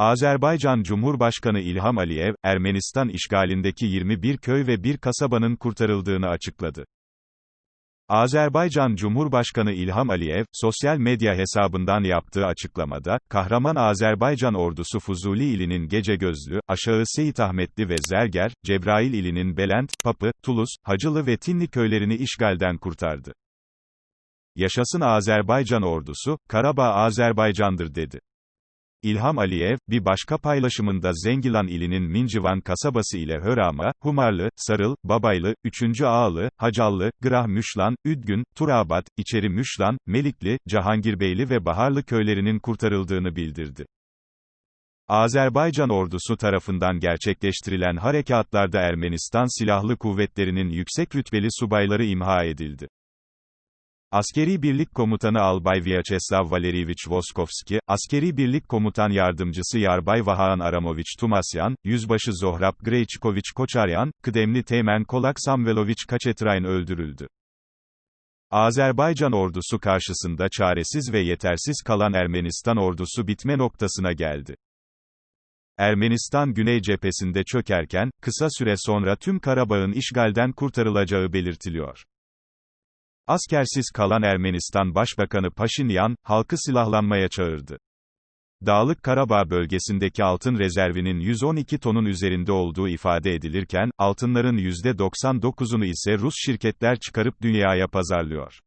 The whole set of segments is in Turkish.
Azerbaycan Cumhurbaşkanı İlham Aliyev, Ermenistan işgalindeki 21 köy ve bir kasabanın kurtarıldığını açıkladı. Azerbaycan Cumhurbaşkanı İlham Aliyev, sosyal medya hesabından yaptığı açıklamada, kahraman Azerbaycan ordusu Fuzuli ilinin Gecegözlü, Aşağı Seyitahmetli ve Zerger, Cebrail ilinin Belent, Papı, Tulus, Hacılı ve Tinli köylerini işgalden kurtardı. Yaşasın Azerbaycan ordusu, Karabağ Azerbaycan'dır dedi. İlham Aliyev, bir başka paylaşımında Zengilan ilinin Mincivan kasabası ile Hörama, Humarlı, Sarıl, Babaylı, 3. Ağalı, Hacallı, Grah Müşlan, Üdgün, Turabat, İçeri Müşlan, Melikli, Cahangirbeyli ve Baharlı köylerinin kurtarıldığını bildirdi. Azerbaycan ordusu tarafından gerçekleştirilen harekatlarda Ermenistan Silahlı Kuvvetleri'nin yüksek rütbeli subayları imha edildi. Askeri Birlik Komutanı Albay Vyacheslav Valerievich Voskovski, Askeri Birlik Komutan Yardımcısı Yarbay Vahan Aramovich Tumasyan, Yüzbaşı Zohrab Greyçikoviç Koçaryan, Kıdemli Teğmen Kolak Samvelovich Kaçetrayn öldürüldü. Azerbaycan ordusu karşısında çaresiz ve yetersiz kalan Ermenistan ordusu bitme noktasına geldi. Ermenistan güney cephesinde çökerken, kısa süre sonra tüm Karabağ'ın işgalden kurtarılacağı belirtiliyor. Askersiz kalan Ermenistan Başbakanı Paşinyan, halkı silahlanmaya çağırdı. Dağlık Karabağ bölgesindeki altın rezervinin 112 tonun üzerinde olduğu ifade edilirken, altınların %99'unu ise Rus şirketler çıkarıp dünyaya pazarlıyor.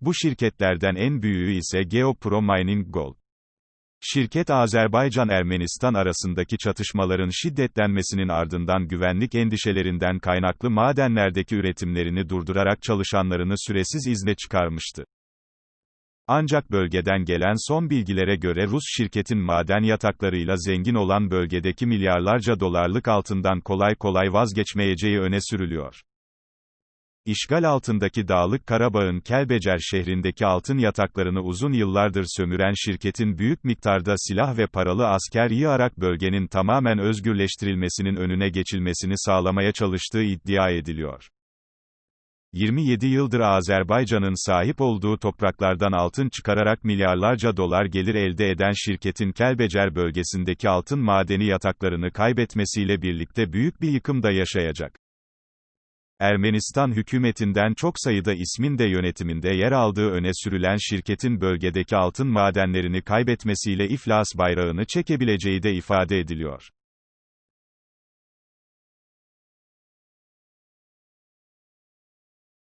Bu şirketlerden en büyüğü ise Geopro Mining Gold. Şirket Azerbaycan-Ermenistan arasındaki çatışmaların şiddetlenmesinin ardından güvenlik endişelerinden kaynaklı madenlerdeki üretimlerini durdurarak çalışanlarını süresiz izne çıkarmıştı. Ancak bölgeden gelen son bilgilere göre Rus şirketin maden yataklarıyla zengin olan bölgedeki milyarlarca dolarlık altından kolay kolay vazgeçmeyeceği öne sürülüyor. İşgal altındaki Dağlık Karabağ'ın Kelbecer şehrindeki altın yataklarını uzun yıllardır sömüren şirketin büyük miktarda silah ve paralı asker yığarak bölgenin tamamen özgürleştirilmesinin önüne geçilmesini sağlamaya çalıştığı iddia ediliyor. 27 yıldır Azerbaycan'ın sahip olduğu topraklardan altın çıkararak milyarlarca dolar gelir elde eden şirketin Kelbecer bölgesindeki altın madeni yataklarını kaybetmesiyle birlikte büyük bir yıkım da yaşayacak. Ermenistan hükümetinden çok sayıda ismin de yönetiminde yer aldığı öne sürülen şirketin bölgedeki altın madenlerini kaybetmesiyle iflas bayrağını çekebileceği de ifade ediliyor.